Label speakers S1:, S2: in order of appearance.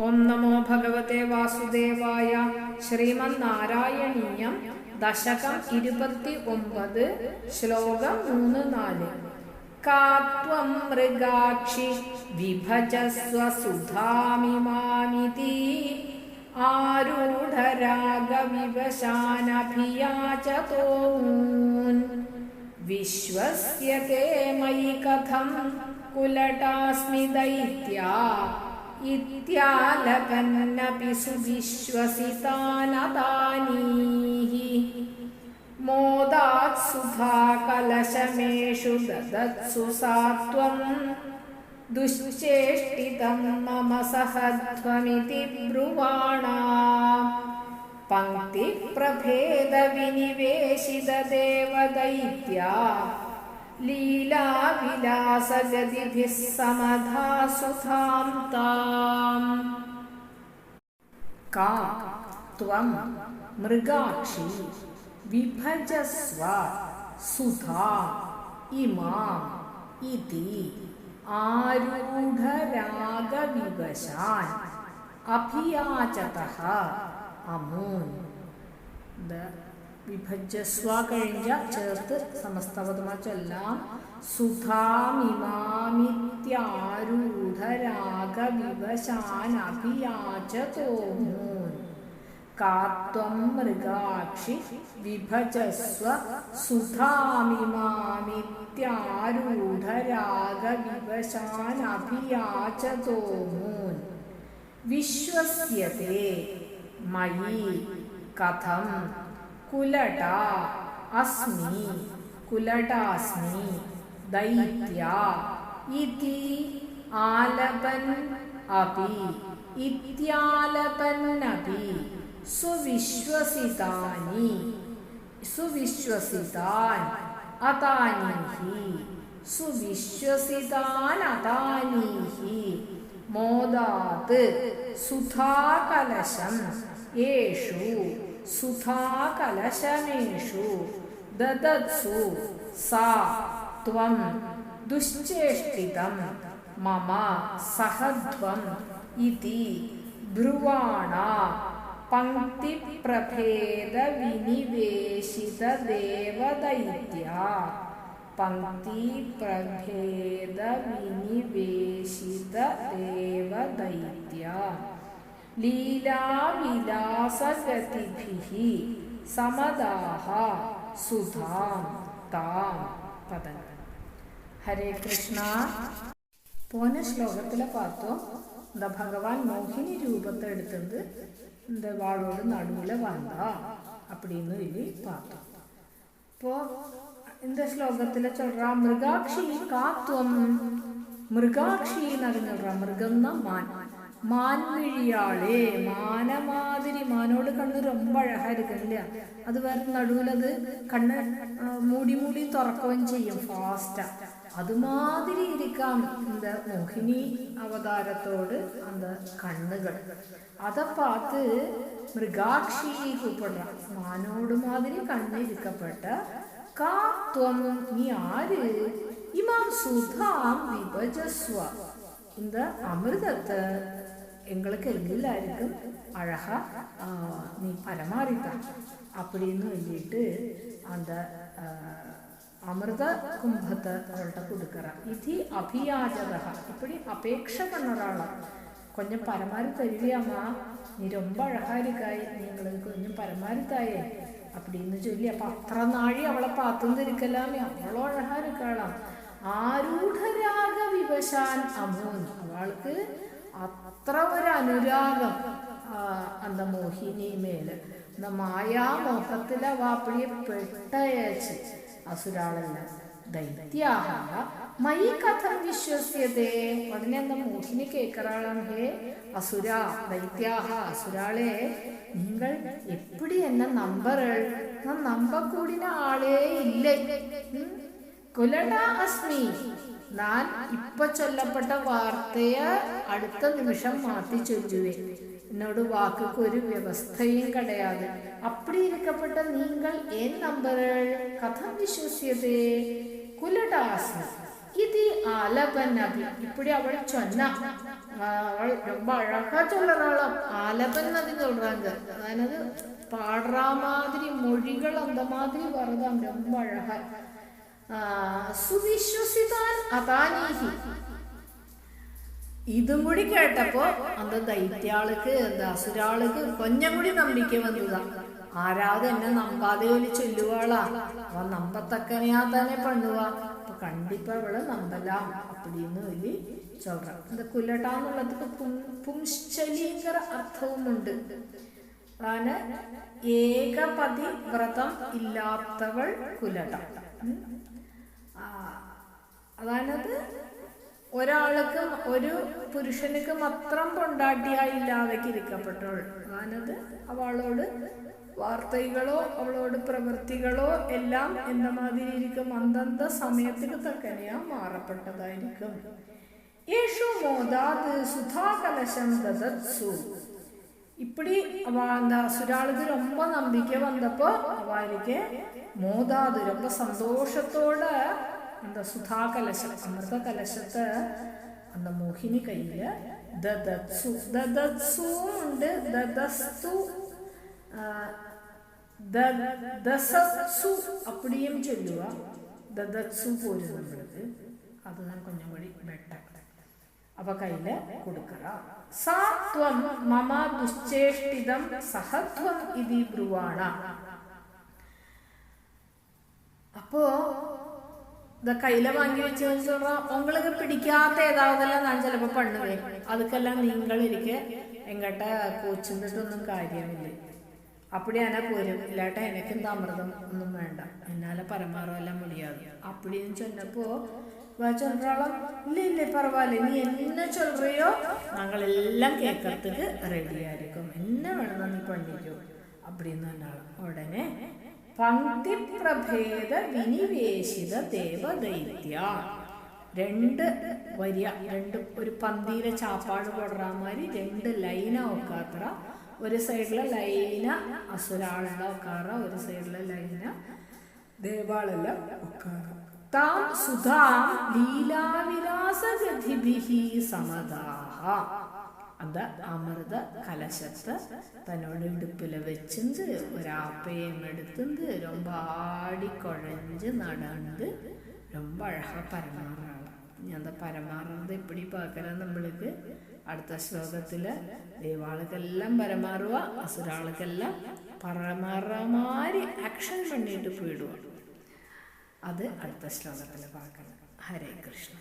S1: ഓം നമോ ഭഗവത്തെ വാസുദേവായ ശ്രീമന്നാരായണീയം ദശകം ഇരുപത്തി ഒമ്പത് ശ്ലോകം മൂന്ന് നാല്. കാത്വം മൃഗാക്ഷി വിഭജസ്വ സുധാമിമാമിതി ആരൂഢരാഗവിവശാനഭിയാചതോൻ വിശ്വസ്യത്തെ മയി കഥം കുലടാസ്മി ദൈത്യാ इत्यालकन्नपि सुविश्वसितानतानीः मोदात्सुभाकलशमेषु ददत्सु सा त्वम् दुश्चेष्टितं मम सहध्वमिति ब्रुवाणा पङ्क्तिप्रभेदविनिवेशितदेवदैत्या लीलाविलासगतिभिः समधा सुधां का त्वं मृगाक्षी विभजस्व सुधा इमाम् इति आरूढरागविवशान् अभियाचतः अमून्। द കഴിഞ്ഞ ചേർത്ത് സമസ്തപദമാ ചൊല്ലാം സുധാമിമാമിത്യാരൂഢരാഗവിവശാൻ അഭിയാചതോമൂൻ കാത്വം മൃഗാക്ഷി വിഭജസ്വ സുധാമിമാമിത്യാരൂഢരാഗവിവശാൻ അഭിയാചതോമൂൻ വിശ്വസ്യത്തെ മയി കഥം കുലട അസ്മി കുലടാസ്മി ദൈത്യ. ഇതി ആലപൻ അപി ഇത്യാലപന്നപി സുവിശ്വസിതാനി സുവിശ്വസിതാൻ അതാനീഹി സുവിശ്വസിതാൻ അതാനീഹി. മോദാത് സുധാകലശം യേഷു സുധാകലശമേഷു ദദത്സു സാ ത്വം ദുശ്ചേഷ്ടിതം മമ സഹധ്വം ഇതി ബ്രുവാണ പങ്ക്തിപ്രഭേദവിനിവേശിതദേവദൈത്യ പങ്ക്തിപ്രഭേദവിനിവേശിതദേവദൈത്യ ലീലാവിലാസഗതിഭിः സമദാഹ സുധാം താം പദം ഹരേ കൃഷ്ണ പോന ശ്ലോകത്തിലെ பார்த்தோம் இந்த பகவான் மோகினி ரூபத்தை எடுத்தது இந்த வாளோட நடுவில் வந்தா அப்படின்னு சொல்லி பார்த்தோம் இப்போ இந்த ஸ்லோகத்தில் சொல்றா மிருகாட்சி காத்துவம் மிருகாட்சின்னு அது சொல்றா மிருகம்னா மான் மான்விழியாளே மான மாதிரி மானோட கண்ணு ரொம்ப அழகா இருக்கு இல்லையா அது வேற நடுவில் அது கண்ணை மூடி மூடி திறக்கவும் செய்யும் ஃபாஸ்டா அது மாதிரி இருக்காம் இந்த மோகினி அவதாரத்தோடு அந்த கண்ணுகள் அதை பார்த்து மிருகாட்சி கூப்பிடுறான் மானோடு மாதிரி கண்ணு இருக்கப்பட்ட காத்துவம் நீ ஆறு இமாம் சுதாம் விபஜஸ்வ இந்த அமிர்தத்தை எங்களுக்கு எல்லாருக்கும் அழகாக நீ பரமாறித்தான் அப்படின்னு சொல்லிட்டு அந்த அமிர்த கும்பத்தை அவள்கிட்ட கொடுக்குறான் இது அபியாஜதா இப்படி அபேட்சை பண்ணுறாள் கொஞ்சம் பரமாறி தருவியாம்மா நீ ரொம்ப அழகாரிக்காய் நீங்களுக்கு கொஞ்சம் பரமாறி தாயே அப்படின்னு சொல்லி അപ്പം അത്ര നാഴി അവളെ പാത്തും തിരിക്കലാമേ അവളോ അഴകാരിക്കാളാം ആരൂഢരാഗ വിവശാൻ അമൂൻ. അവൾക്ക് അത്ര ഒരു അനുരാഗം അന്ത മോഹിനി മേൽ. മായാമോഹത്തിലെ വാപ്പിളിയെ പെട്ടയച്ച് അസുരാളല്ല. ദൈത്യാഹ മൈ കഥം വിശ്വസ്യതേ. ഉടനെ എന്താ മോഹിനി കേക്കറാളാണ്. ഹേ അസുര ദൈത്യാഹ അസുരാളെ നിങ്ങൾ എപ്പിടി എന്നെ നമ്പറുകൾ നമ്പക്കൂടിന ആളേ ഇല്ലേ? കുലട അസ്മി ഞാൻ ഇപ്പൊ ചൊല്ലപ്പെട്ട വാർത്തയെ അടുത്ത നിമിഷം മാറ്റി ചൊല്ലുവേ എന്നോട് വാക്കുക്ക് ഒരു വ്യവസ്ഥയും கிடையாது அப்படி இருக்கப்பட்ட நீங்கள் ஏன் நம்புறள் கதம் விசுவசியதே குலடாஸ்மி ഇത് ആലപനഭി ഇപ്പടി അവൾ ചൊന്ന ആ, അവൾ ரொம்ப அழகா சொல்றாளாம் ஆலபன் அது சொல்றாங்க அதாவது பாடுற மாதிரி மொழிகள் அந்த மாதிரி வருதாம் ரொம்ப அழகா ஆ, ഇതും കൂടി കേട്ടപ്പോ അന്ത ദൈത്യാൾക്ക് എന്താ അസുരാൾക്ക് കൊഞ്ഞം കൂടി നമ്പിക്ക വന്നതാ. ആരാതെ എന്നെ നമ്പാതെ ഒരു ചൊല്ലുവാളാ. അവ നമ്പത്തക്കനെയാ തന്നെ പണ്ണുവാ. അപ്പൊ കണ്ടിപ്പ അവൾ നമ്പലാം അപ്പടിന്ന് ഒരു ചൊറ ഇത് കുലട്ടാന്നുള്ളതൊക്കെ പുംശലീങ്കര അർത്ഥവുമുണ്ട്. ആന ഏകപതി വ്രതം ഇല്ലാത്തവൾ കുലട്ട. അതായത് ഒരാൾക്ക് ഒരു പുരുഷനുക്ക് മാത്രം കൊണ്ടാട്ടിയായി ഇല്ലാതെക്ക് ഇരിക്കപ്പെട്ടവൾ അതായത് അവളോട് വാർത്തകളോ അവളോട് പ്രവൃത്തികളോ എല്ലാം എന്ന മാതിരി ഇരിക്കും അന്തന്ത സമയത്തിന് തക്കനെയാ മാറപ്പെട്ടതായിരിക്കും യേശു മോദാത് സുധാകലശം ദദത്സു இப்படி அவ அந்த அசுராளுக்கு ரொம்ப நம்பிக்கை வந்தப்போ அவளுக்கு மோதாது ரொம்ப சந்தோஷத்தோட എന്താ സുധാകലശം അമൃതകലശത്ത് അന്ന മോഹിനി കയ്യിൽ ദദത്സു ദദത്സുവും ഉണ്ട് ദദസ്തു ദസത്സു അപ്പടിയും ചൊല്ലുക ദദത്സു പോലും നമ്മളത് അത് ഞാൻ കൊഞ്ഞം വഴി വെട്ട അവ കയ്യിൽ കൊടുക്കുക. സാത്വം മമ ദുശ്ചേഷ്ടിതം സഹത്വം ഇതി ബ്രുവാണ. അപ്പോ കയ്യില വാങ്ങി വെച്ച് ഉങ്ങൾക്ക് പിടിക്കാത്ത ഏതാവതെല്ലാം ഞാൻ ചിലപ്പോ പണ്ടേ അതൊക്കെല്ലാം നിങ്ങൾ ഇരിക്കെ എങ്ങട്ട കൊച്ചിന്നിട്ടൊന്നും കാര്യമില്ല. അപ്പടി എന്നെ പോരും. ഇല്ലാട്ട എനിക്കും അമൃതം ഒന്നും വേണ്ട. എന്നാലെ പരമ്പാറ എല്ലാം മുടിയാകും അപ്പടി ചെന്നപ്പോ ചൊല്ലോളം ഇല്ല ഇല്ലേ പറവാൽ നീ എന്നെ ചൊല്ലറിയോ ഞങ്ങളെല്ലാം കേക്കത്തിൽ റെഡി ആയിരിക്കും. എന്നെ വേണമെന്ന് നീ പണ്ടിക്കോ അപ്പടി ഉടനെ പങ്ക്തിപ്രഭേദ വിനിവേശിത ദേവദൈത്യ. രണ്ട് വരിയ രണ്ട് ഒരു പന്തിയിലെ ചാപ്പാട് കൊടുറാൻ മാതിരി രണ്ട് ലൈന ഒക്കാത്ര ഒരു സൈഡിലെ ലൈന അസുരാളല്ല ഒക്കാറ ഒരു സൈഡിലെ ലൈന ദേവാളല്ല ഒക്കാറ താം സുധാം ലീലാവിലാസഗതിഭിഹി സമദാഹ. அந்த அமிர்த கலசத்தை தன்னோட இடுப்புல வச்சிருந்து ஒரு ஆப்பையம் எடுத்துந்து ரொம்ப ஆடி குழஞ்சு நடந்து ரொம்ப அழகா பரமாறுறாங்க அந்த பரமாறுறது எப்படி பார்க்கறது நம்மளுக்கு അടുത്ത ശ്ലോകത്തില് ദൈവാളുക്കെല്ലാം പരമാറുക അസുരാളുക്കെല്ലാം പരമാറമാരി ആക്ഷൻ പണിയിട്ട് പോയിടുക അത് അടുത്ത ശ്ലോകത്തിൽ பார்க்கலாம் ഹരേ കൃഷ്ണ